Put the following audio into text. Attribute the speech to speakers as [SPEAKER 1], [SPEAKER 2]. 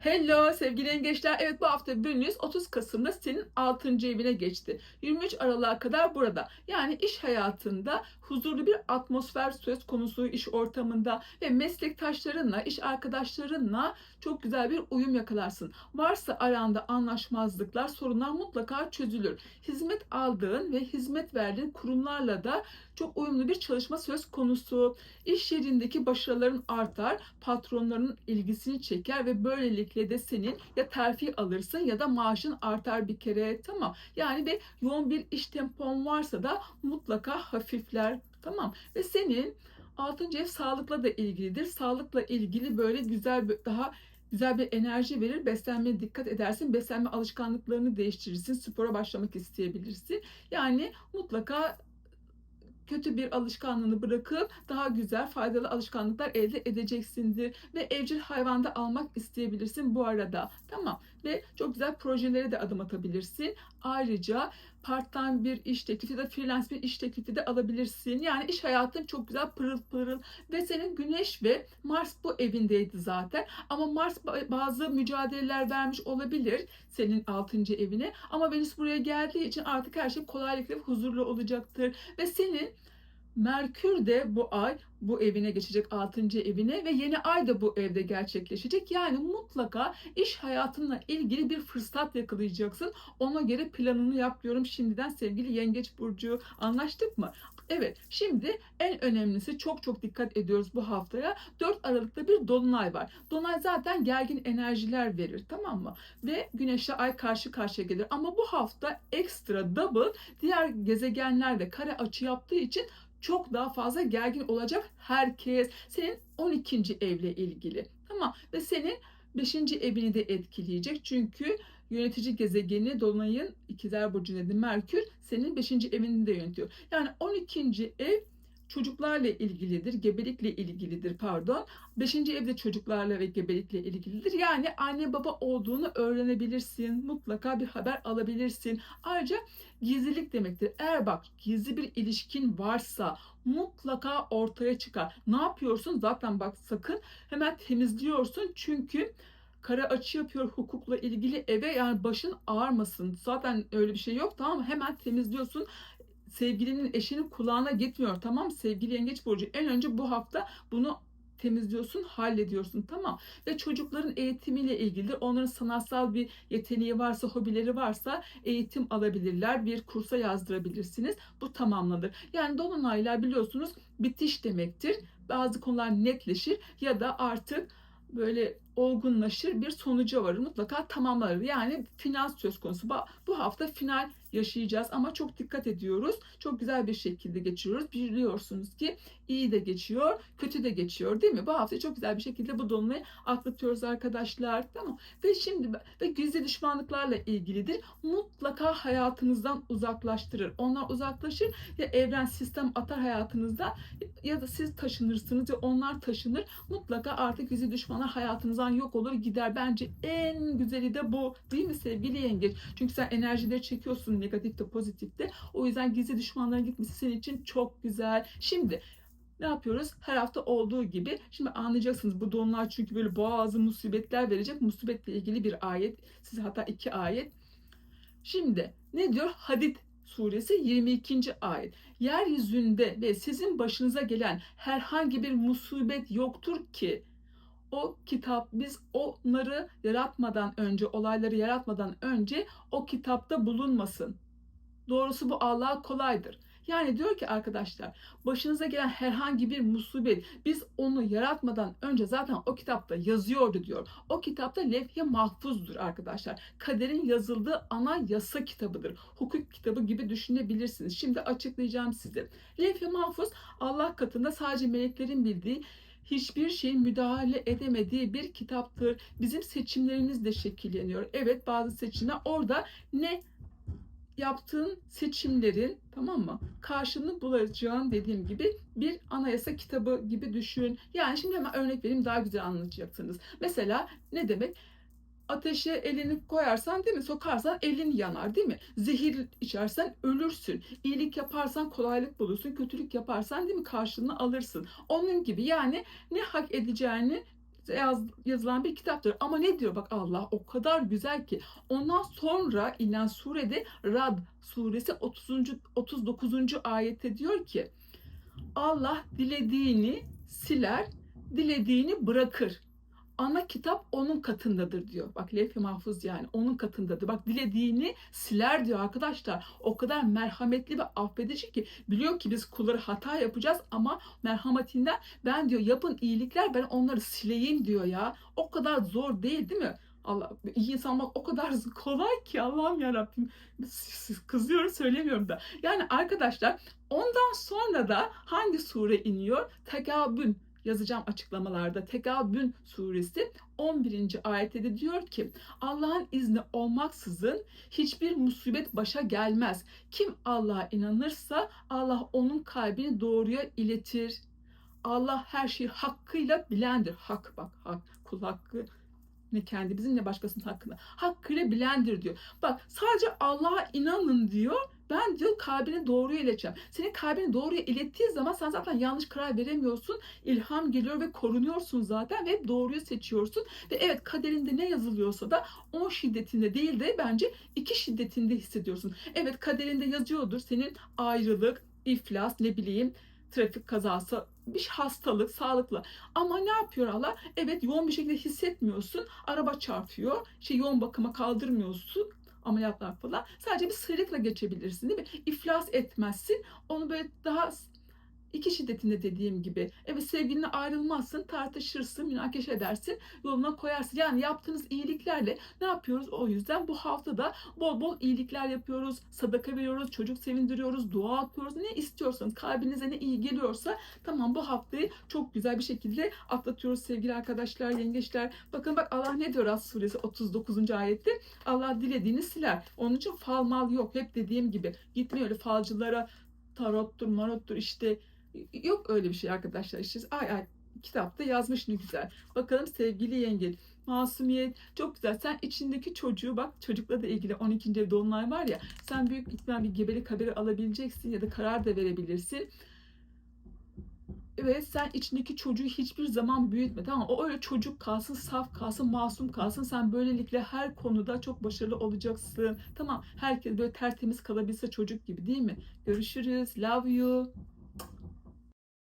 [SPEAKER 1] Hello sevgili yengeçler. Evet bu hafta Venüs 30 Kasım'da senin 6. evine geçti. 23 Aralık'a kadar burada. Yani iş hayatında huzurlu bir atmosfer söz konusu iş ortamında ve meslektaşlarınla, iş arkadaşlarınla çok güzel bir uyum yakalarsın. Varsa aranda anlaşmazlıklar, sorunlar mutlaka çözülür. Hizmet aldığın ve hizmet verdiğin kurumlarla da çok uyumlu bir çalışma söz konusu. İş yerindeki başarıların artar, patronların ilgisini çeker ve böylelikle de senin ya terfi alırsın ya da maaşın artar bir kere tamam. Yani bir yoğun bir iş tempon varsa da mutlaka hafifler tamam. Ve senin 6. ev sağlıkla da ilgilidir. Sağlıkla ilgili böyle güzel bir- daha güzel bir enerji verir. Beslenmeye dikkat edersin. Beslenme alışkanlıklarını değiştirirsin. Spora başlamak isteyebilirsin. Yani mutlaka kötü bir alışkanlığını bırakıp daha güzel faydalı alışkanlıklar elde edeceksindir ve evcil hayvanda almak isteyebilirsin bu arada. Tamam. Ve çok güzel projelere de adım atabilirsin. Ayrıca part-time bir iş teklifi de freelance bir iş teklifi de alabilirsin. Yani iş hayatın çok güzel pırıl pırıl ve senin Güneş ve Mars bu evindeydi zaten. Ama Mars ba- bazı mücadeleler vermiş olabilir senin 6. evine. Ama Venüs buraya geldiği için artık her şey kolaylıkla ve huzurlu olacaktır. Ve senin Merkür de bu ay bu evine geçecek 6. evine ve yeni ay da bu evde gerçekleşecek. Yani mutlaka iş hayatınla ilgili bir fırsat yakalayacaksın. Ona göre planını yap diyorum şimdiden sevgili Yengeç Burcu. Anlaştık mı? Evet şimdi en önemlisi çok çok dikkat ediyoruz bu haftaya. 4 Aralık'ta bir dolunay var. Dolunay zaten gergin enerjiler verir tamam mı? Ve güneşle ay karşı karşıya gelir. Ama bu hafta ekstra double diğer gezegenlerle kare açı yaptığı için çok daha fazla gergin olacak herkes. Senin 12. evle ilgili. Tamam ve senin 5. evini de etkileyecek. Çünkü yönetici gezegeni Dolunay'ın ikizler burcu dedi Merkür senin 5. evini de yönetiyor. Yani 12. ev çocuklarla ilgilidir, gebelikle ilgilidir pardon. Beşinci evde çocuklarla ve gebelikle ilgilidir. Yani anne baba olduğunu öğrenebilirsin. Mutlaka bir haber alabilirsin. Ayrıca gizlilik demektir. Eğer bak gizli bir ilişkin varsa mutlaka ortaya çıkar. Ne yapıyorsun? Zaten bak sakın hemen temizliyorsun. Çünkü kara açı yapıyor hukukla ilgili eve yani başın ağrmasın. Zaten öyle bir şey yok tamam mı? Hemen temizliyorsun sevgilinin eşinin kulağına gitmiyor tamam sevgili yengeç burcu en önce bu hafta bunu temizliyorsun, hallediyorsun tamam. Ve çocukların eğitimiyle ilgili onların sanatsal bir yeteneği varsa, hobileri varsa eğitim alabilirler. Bir kursa yazdırabilirsiniz. Bu tamamlanır. Yani dolunaylar biliyorsunuz bitiş demektir. Bazı konular netleşir ya da artık böyle olgunlaşır bir sonuca varır. Mutlaka tamamlanır. Yani final söz konusu. Bu- hafta final yaşayacağız ama çok dikkat ediyoruz. Çok güzel bir şekilde geçiriyoruz. Biliyorsunuz ki iyi de geçiyor, kötü de geçiyor değil mi? Bu hafta çok güzel bir şekilde bu dolunayı atlatıyoruz arkadaşlar. Tamam. Ve şimdi ve gizli düşmanlıklarla ilgilidir. Mutlaka hayatınızdan uzaklaştırır. Onlar uzaklaşır ya evren sistem atar hayatınızda ya da siz taşınırsınız ya onlar taşınır. Mutlaka artık gizli düşmanlar hayatınızdan yok olur gider. Bence en güzeli de bu. Değil mi sevgili yengeç? Çünkü sen enerjileri çekiyorsun negatif de pozitif de. O yüzden gizli düşmanların gitmesi senin için çok güzel. Şimdi ne yapıyoruz? Her hafta olduğu gibi. Şimdi anlayacaksınız bu donlar çünkü böyle bazı musibetler verecek. Musibetle ilgili bir ayet. Size hatta iki ayet. Şimdi ne diyor? Hadid suresi 22. ayet. Yeryüzünde ve sizin başınıza gelen herhangi bir musibet yoktur ki o kitap biz onları yaratmadan önce olayları yaratmadan önce o kitapta bulunmasın. Doğrusu bu Allah'a kolaydır. Yani diyor ki arkadaşlar başınıza gelen herhangi bir musibet biz onu yaratmadan önce zaten o kitapta yazıyordu diyor. O kitapta levh-i mahfuzdur arkadaşlar. Kaderin yazıldığı ana yasa kitabıdır. Hukuk kitabı gibi düşünebilirsiniz. Şimdi açıklayacağım size. Levh-i mahfuz Allah katında sadece meleklerin bildiği hiçbir şeyin müdahale edemediği bir kitaptır. Bizim seçimlerimiz de şekilleniyor. Evet bazı seçimler orada ne yaptığın seçimlerin tamam mı karşılığını bulacağın dediğim gibi bir anayasa kitabı gibi düşün. Yani şimdi hemen örnek vereyim daha güzel anlayacaksınız. Mesela ne demek? Ateşe elini koyarsan değil mi? Sokarsan elin yanar değil mi? Zehir içersen ölürsün. İyilik yaparsan kolaylık bulursun. Kötülük yaparsan değil mi? Karşılığını alırsın. Onun gibi yani ne hak edeceğini yaz, yazılan bir kitaptır. Ama ne diyor bak Allah o kadar güzel ki. Ondan sonra inen surede Rad suresi 30. 39. ayette diyor ki Allah dilediğini siler, dilediğini bırakır. Ana kitap onun katındadır diyor. Bak levh-i mahfuz yani onun katındadır. Bak dilediğini siler diyor arkadaşlar. O kadar merhametli ve affedici ki biliyor ki biz kulları hata yapacağız ama merhametinden ben diyor yapın iyilikler ben onları sileyim diyor ya. O kadar zor değil değil mi? Allah iyi insan olmak o kadar kolay ki Allah'ım ya Rabbim kızıyorum söylemiyorum da. Yani arkadaşlar ondan sonra da hangi sure iniyor? Tegabün yazacağım açıklamalarda. Tegabün suresi 11. ayette de diyor ki Allah'ın izni olmaksızın hiçbir musibet başa gelmez. Kim Allah'a inanırsa Allah onun kalbini doğruya iletir. Allah her şeyi hakkıyla bilendir. Hak bak hak kul hakkı ne kendimizin ne başkasının hakkında. Hakkıyla bilendir diyor. Bak sadece Allah'a inanın diyor. Ben diyor kalbini doğruya ileteceğim. Senin kalbini doğruya ilettiği zaman sen zaten yanlış karar veremiyorsun. İlham geliyor ve korunuyorsun zaten ve doğruyu seçiyorsun. Ve evet kaderinde ne yazılıyorsa da 10 şiddetinde değil de bence iki şiddetinde hissediyorsun. Evet kaderinde yazıyordur senin ayrılık, iflas, ne bileyim trafik kazası, bir hastalık, sağlıklı. Ama ne yapıyor Allah? Evet yoğun bir şekilde hissetmiyorsun. Araba çarpıyor. Şey yoğun bakıma kaldırmıyorsun ameliyatlar falan. Sadece bir sıyrıkla geçebilirsin değil mi? İflas etmezsin. Onu böyle daha iki şiddetinde dediğim gibi. Evet sevgilinle ayrılmazsın, tartışırsın, münakaş edersin, yoluna koyarsın. Yani yaptığınız iyiliklerle ne yapıyoruz? O yüzden bu haftada bol bol iyilikler yapıyoruz, sadaka veriyoruz, çocuk sevindiriyoruz, dua okuyoruz. Ne istiyorsanız, kalbinize ne iyi geliyorsa tamam bu haftayı çok güzel bir şekilde atlatıyoruz sevgili arkadaşlar, yengeçler. Bakın bak Allah ne diyor Az suresi 39. ayette? Allah dilediğini siler. Onun için fal mal yok. Hep dediğim gibi gitme öyle falcılara tarottur, marottur işte Yok öyle bir şey arkadaşlar. İşte ay ay kitapta yazmış ne güzel. Bakalım sevgili yenge. Masumiyet çok güzel. Sen içindeki çocuğu bak çocukla da ilgili 12. evde dolunay var ya sen büyük ihtimal bir gebelik haberi alabileceksin ya da karar da verebilirsin. Ve sen içindeki çocuğu hiçbir zaman büyütme tamam? O öyle çocuk kalsın, saf kalsın, masum kalsın. Sen böylelikle her konuda çok başarılı olacaksın. Tamam herkes böyle tertemiz kalabilse çocuk gibi değil mi? Görüşürüz. Love you.